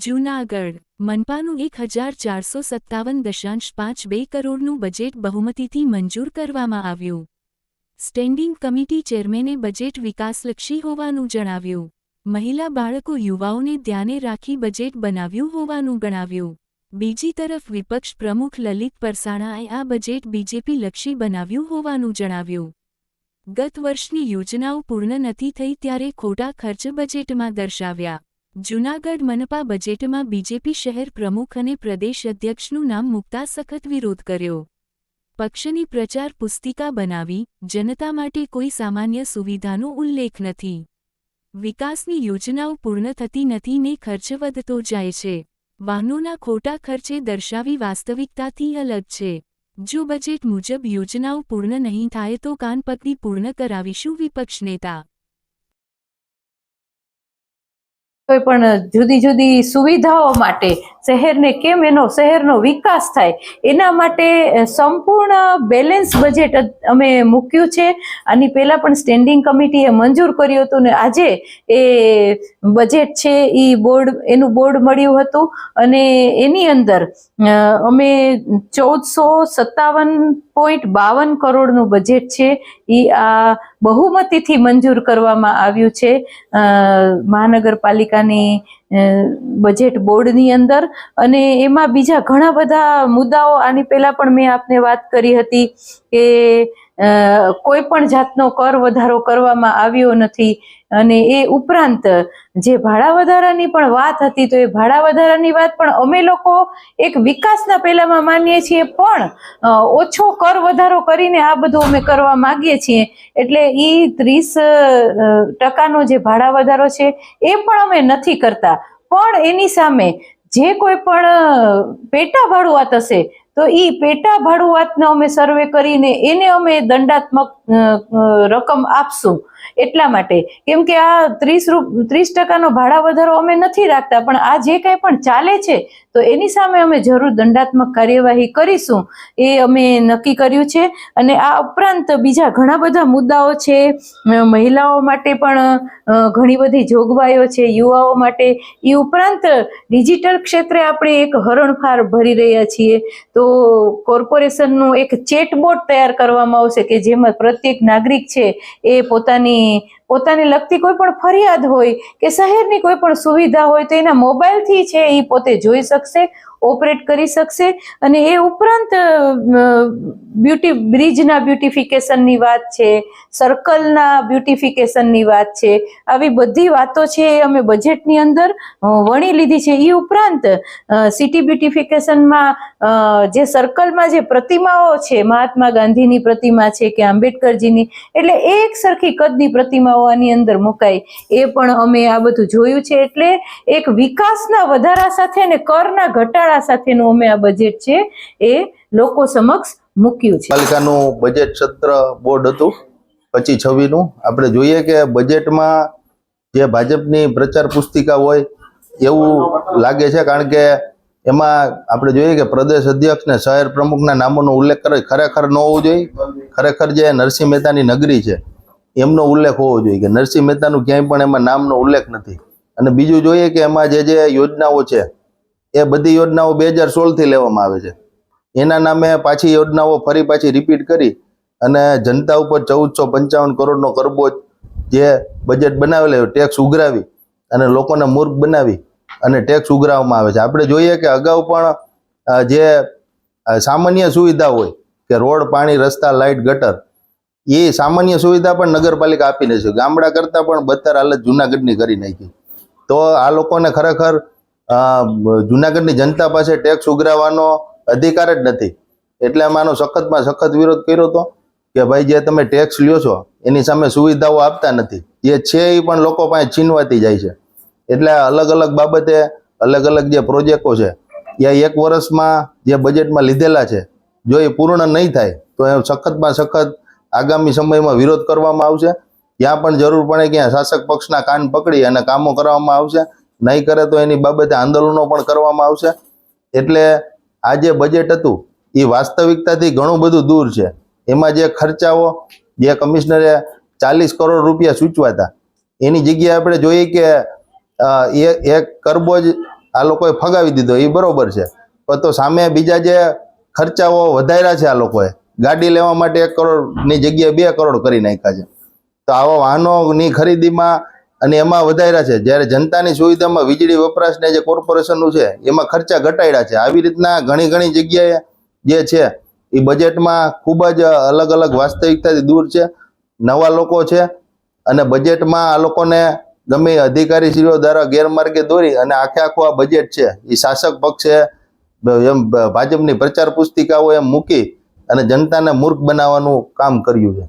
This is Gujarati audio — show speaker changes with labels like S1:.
S1: જૂનાગઢ, મનપાનું એક હજાર ચારસો સત્તાવન દશાંશ પાંચ બે કરોડનું બજેટ બહુમતીથી મંજૂર કરવામાં આવ્યું. સ્ટેન્ડિંગ કમિટી ચેરમેને બજેટ વિકાસલક્ષી હોવાનું જણાવ્યું. મહિલા બાળકો યુવાઓને ધ્યાને રાખી બજેટ બનાવ્યું હોવાનું ગણાવ્યું. બીજી તરફ વિપક્ષ પ્રમુખ લલિત પરસાણાએ આ બજેટ બીજેપી લક્ષી બનાવ્યું હોવાનું જણાવ્યું. ગત વર્ષની યોજનાઓ પૂર્ણ નથી થઈ ત્યારે ખોટા ખર્ચ બજેટમાં દર્શાવ્યા. જૂનાગઢ મનપા બજેટમાં બીજેપી શહેર પ્રમુખ અને પ્રદેશ અધ્યક્ષનું નામ મૂકતા સખત વિરોધ કર્યો. પક્ષની પ્રચાર પુસ્તિકા બનાવી, જનતા માટે કોઈ સામાન્ય સુવિધાનો ઉલ્લેખ નથી. વિકાસની યોજનાઓ પૂર્ણ થતી નથી ને ખર્ચ વધતો જાય છે. વાહનોના ખોટા ખર્ચે દર્શાવી વાસ્તવિકતાથી અલગ છે. જો બજેટ મુજબ યોજનાઓ પૂર્ણ નહીં થાય તો કાનપત્ની પૂર્ણ કરાવીશું વિપક્ષ નેતા.
S2: કોઈ પણ જુદી જુદી સુવિધાઓ માટે શહેરને કેમ એનો શહેરનો વિકાસ થાય, એના માટે સંપૂર્ણ બેલેન્સ બજેટ અમે મૂક્યું છે. આની પહેલાં પણ સ્ટેન્ડિંગ કમિટીએ મંજૂર કર્યું હતું ને આજે એ બજેટ છે એ બોર્ડ એનું બોર્ડ મળ્યું હતું. અને એની અંદર અમે ચૌદસો સત્તાવન પોઈન્ટ બાવન કરોડનું બજેટ છે. એ આ બહુમતીથી મંજૂર કરવામાં આવ્યું છે. મહાનગરપાલિકાની બજેટ બોર્ડની અંદર. અને એમાં બીજા ઘણા બધા મુદ્દાઓ, આની પહેલા પણ મેં આપને વાત કરી હતી કે કોઈ પણ જાતનો કર વધારો કરવામાં આવ્યો નથી. અને એ ઉપરાંત જે ભાડા વધારાની પણ વાત હતી, તો એ ભાડા વધારાની વાત પણ અમે લોકો એક વિકાસના પેલામાં માનીએ છીએ, પણ ઓછો કર વધારો કરીને આ બધું અમે કરવા માંગીએ છીએ. એટલે એ ત્રીસ ટકાનો જે ભાડા વધારો છે, એ પણ અમે નથી કરતા. પણ એની સામે જે કોઈ પણ પેટા આ હશે તો એ પેટા ભાડુઆતને અમે સર્વે કરીને એને અમે દંડાત્મક રકમ આપશું એટલા માટે. કેમ કે આ ત્રીસ રૂપ, ત્રીસ ટકાનો ભાડા વધારો અમે નથી રાખતા, પણ આ જે કંઈ પણ ચાલે છે, તો એની સામે અમે જરૂર દંડાત્મક કાર્યવાહી કરીશું. એ અમે નક્કી કર્યું છે. અને આ ઉપરાંત બીજા ઘણા બધા મુદ્દાઓ છે. મહિલાઓ માટે પણ ઘણી બધી જોગવાઈઓ છે, યુવાઓ માટે. એ ઉપરાંત ડિજિટલ ક્ષેત્રે આપણે એક હરણફાર ભરી રહ્યા છીએ. તો કોર્પોરેશનનું એક ચેટબોટ તૈયાર કરવામાં આવશે કે જેમાં પ્રત્યેક નાગરિક છે એ પોતાની પોતાને લગતી કોઈ પણ ફરિયાદ હોય કે શહેરની કોઈ પણ સુવિધા હોય તો એના મોબાઈલથી છે એ પોતે જોઈ શકશે, ઓપરેટ કરી શકશે અને એ ઉપરાંત બ્યુટી, બ્રિજના બ્યુટિફિકેશનની વાત છે, સર્કલના બ્યુટિફિકેશનની વાત છે, આવી બધી વાતો છે એ અમે બજેટની અંદર વણી લીધી છે. એ ઉપરાંત સિટી બ્યુટિફિકેશનમાં જે સર્કલમાં જે પ્રતિમાઓ છે, મહાત્મા ગાંધીની પ્રતિમા છે કે આંબેડકરજીની, એટલે એક સરખી કદની પ્રતિમાઓ આની અંદર મુકાય, એ પણ અમે આ બધું જોયું છે. એટલે એક વિકાસના વધારા સાથે અને કરના ઘટાડા સાથેનું અમે આ બજેટ છે એ લોકો સમક્ષ મૂક્યું છે.
S3: પાલિકાનું બજેટ સત્ર બોર્ડ હતું, પચીસ છવ્વીસનું. આપણે જોઈએ કે બજેટમાં જે ભાજપની પ્રચાર પુસ્તિકા હોય એવું લાગે છે, કારણ કે એમાં આપણે જોઈએ કે પ્રદેશ અધ્યક્ષ ને શહેર પ્રમુખના નામોનો ઉલ્લેખ કરે, ખરેખર ન હોવો જોઈએ. ખરેખર જે નરસિંહ મહેતાની નગરી છે એમનો ઉલ્લેખ હોવો જોઈએ કે નરસિંહ મહેતાનું ક્યાંય પણ એમાં નામનો ઉલ્લેખ નથી. અને બીજું જોઈએ કે એમાં જે જે યોજનાઓ છે, એ બધી યોજનાઓ બે હજાર સોળથી લેવામાં આવે છે. એના નામે પાછી યોજનાઓ ફરી પાછી રિપીટ કરી અને જનતા ઉપર ચૌદસો પંચાવન કરોડનો કરબોજ જે બજેટ બનાવેલો ટેક્સ ઉઘરાવી અને લોકોને મૂર્ખ બનાવી અને ટેક્સ ઉઘરાવવામાં આવે છે. આપણે જોઈએ કે અગાઉ પણ જે સામાન્ય સુવિધા હોય કે રોડ, પાણી, રસ્તા લાઇટ ગટર એ સામાન્ય સુવિધા પણ નગરપાલિકા આપીને છે. ગામડા કરતાં પણ બદતર હાલત જુનાગઢની કરી નાખી તો આ લોકોને ખરેખર જૂનાગઢની જનતા પાસે ટેક્સ ઉઘરાવવાનો અધિકાર જ નથી. એટલે અમે સખતમાં સખત વિરોધ કર્યો હતો કે ભાઈ જે તમે ટેક્સ લ્યો છો, એની સામે સુવિધાઓ આપતા નથી. જે છે એ પણ લોકો પાસે છીનવાતી જાય છે. એટલે અલગ અલગ બાબતે અલગ અલગ જે પ્રોજેક્ટો છે, એ એક વર્ષમાં જે બજેટમાં લીધેલા છે, જો એ પૂર્ણ નહીં થાય, તો એ સખતમાં સખત આગામી સમયમાં વિરોધ કરવામાં આવશે. જ્યાં પણ જરૂર પડે ક્યાં શાસક પક્ષના કાન પકડી અને કામો કરવામાં આવશે. નહીં કરે તો એની બાબતે આંદોલનો પણ કરવામાં આવશે. એટલે આ જે બજેટ હતું, એ વાસ્તવિકતાથી ઘણું બધું દૂર છે. એમાં જે ખર્ચાઓ, જે કમિશનરે ચાલીસ કરોડ રૂપિયા સૂચવા હતા, એની જગ્યાએ આપણે જોઈએ કે એ એક કરબોજ આ લોકોએ ફગાવી દીધો. એ બરોબર છે. પણ તો સામે બીજા જે ખર્ચાઓ વધાર્યા છે આ લોકોએ ગાડી લેવા માટે એક કરોડની જગ્યાએ બે કરોડ કરી નાખ્યા છે. તો આવા વાહનોની ખરીદીમાં અને એમાં વધાર્યા છે. જ્યારે જનતાની સુવિધામાં વીજળી વપરાશને જે કોર્પોરેશનનું છે, એમાં ખર્ચા ઘટાડ્યા છે. આવી રીતના ઘણી ઘણી જગ્યાએ જે છે, એ બજેટમાં ખૂબ જ અલગ અલગ વાસ્તવિકતાથી દૂર છે. નવા લોકો છે અને બજેટમાં આ લોકોને ગમે અધિકારીશ્રીઓ દ્વારા ગેરમાર્ગે દોરી અને આખે આખું આ બજેટ છે, એ શાસક પક્ષે એમ ભાજપની પ્રચાર પુસ્તિકાઓ એમ મૂકી અને જનતાને મૂર્ખ બનાવવાનું કામ કર્યું છે.